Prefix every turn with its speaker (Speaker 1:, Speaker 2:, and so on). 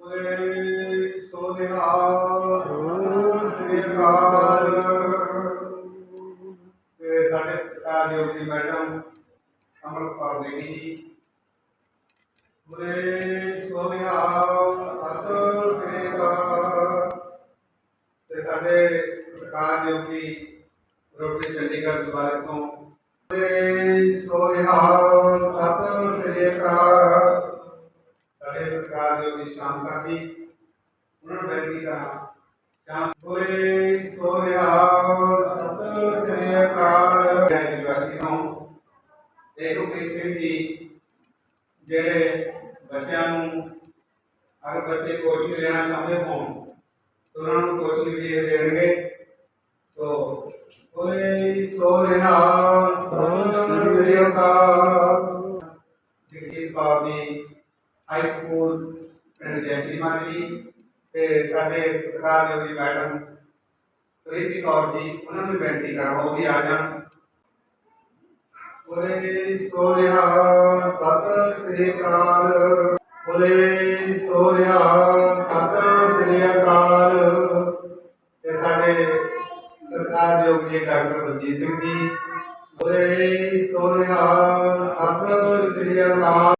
Speaker 1: ਓਏ ਸੋ ਸਾਡੇ ਸਤਿਕਾਰਯੋਗ ਜੀ ਮੈਡਮ ਅਮਰਪਾਲ ਦੇਵੀ ਜੀ ਓਏ ਸੋਨਿਆ ਨਿਹਾਲ ਸਤਿ ਸ੍ਰੀ ਅਕਾਲ ਤੇ ਸਾਡੇ ਸਤਿਕਾਰਯੋਗ ਜੀ ਰੋਟੀ ਚੰਡੀਗੜ੍ਹ ਦੁਆਰੇ ਤੋਂ ਓਏ ਸੋ ਨਿਹਾਲ ਸਤਿ ਸ੍ਰੀ ਅਕਾਲ ਸਾਡੇ ਸਰਕਾਰ ਦੇ ਵੀ ਸ਼ਾਮ ਸਾਥੀ, ਉਹਨਾਂ ਨੂੰ ਬੇਨਤੀ ਕਰਾਂ। ਸ਼ਾਮ ਹੋਏ ਸੋਹਿਆ ਸਤਿ ਸ੍ਰੀ ਅਕਾਲ। ਯੂਨੀਵਰਸਿਟੀ ਤੋਂ ਇਹੋ ਕਿਸੇ ਵੀ ਜਿਹੜੇ ਬੱਚਿਆਂ ਨੂੰ ਅਗਰ ਬੱਚੇ ਕੋਚਿੰਗ ਲੈਣਾ ਚਾਹੁੰਦੇ ਹੋਣ, ਤਾਂ ਉਹਨਾਂ ਨੂੰ ਕੋਚਿੰਗ ਵੀ ਇਹ ਦੇਣਗੇ। ਤੋ ਹੋਏ ਸੋਹਿਆ ਸਤਿ ਸ੍ਰੀ ਅਕਾਲ। ਜਗਜੀਤ ਕੌਰ ਹਾਈ ਸਕੂਲ ਪਿੰਡ ਜੈਤੀ ਮਾਜਰੀ ਤੇ ਸਾਡੇ ਸਤਿਕਾਰਯੋਗ ਜੀ ਮੈਡਮ ਪ੍ਰੀਤੀ ਕੌਰ ਜੀ, ਉਹਨਾਂ ਨੂੰ ਬੇਨਤੀ ਕਰਾਂ, ਉਹ ਵੀ ਆ ਜਾਣ। ਬੋਲੇ ਸੋਰਿਆ ਸਤਿ ਸ੍ਰੀ ਅਕਾਲ। ਬੋਲੇ ਸੋਰਿਆ ਸਤਿ ਸ੍ਰੀ ਅਕਾਲ। ਤੇ ਸਾਡੇ ਸਰਕਾਰਯੋਗ ਜੀ ਡਾਕਟਰ ਬਲਜੀਤ ਸਿੰਘ ਜੀ। ਬੋਲੇ ਸੋਰਿਆ ਸਤਿ ਸ੍ਰੀ ਅਕਾਲ।